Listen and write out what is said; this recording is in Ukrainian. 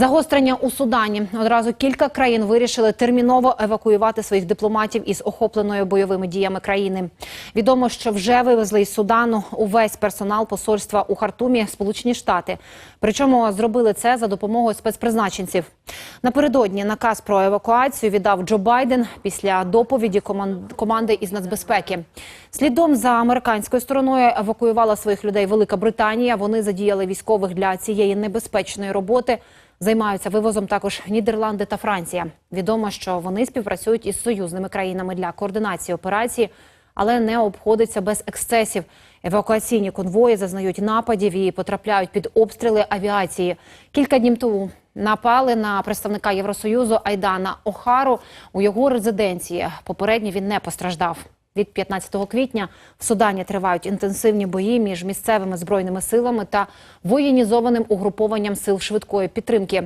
Загострення у Судані. Одразу кілька країн вирішили терміново евакуювати своїх дипломатів із охопленої бойовими діями країни. Відомо, що вже вивезли із Судану увесь персонал посольства у Хартумі, Сполучені Штати. Причому зробили це за допомогою спецпризначенців. Напередодні наказ про евакуацію віддав Джо Байден після доповіді коман- команди із нацбезпеки. Слідом за американською стороною евакуювала своїх людей Велика Британія. Вони задіяли військових для цієї небезпечної роботи. Займаються вивозом також Нідерланди та Франція. Відомо, що вони співпрацюють із союзними країнами для координації операції, але не обходиться без ексцесів. Евакуаційні конвої зазнають нападів і потрапляють під обстріли авіації. Кілька днів тому напали на представника Євросоюзу Айдана Охару у його резиденції. Попередньо він не постраждав. Від 15 квітня в Судані тривають інтенсивні бої між місцевими збройними силами та воєнізованим угрупованням сил швидкої підтримки.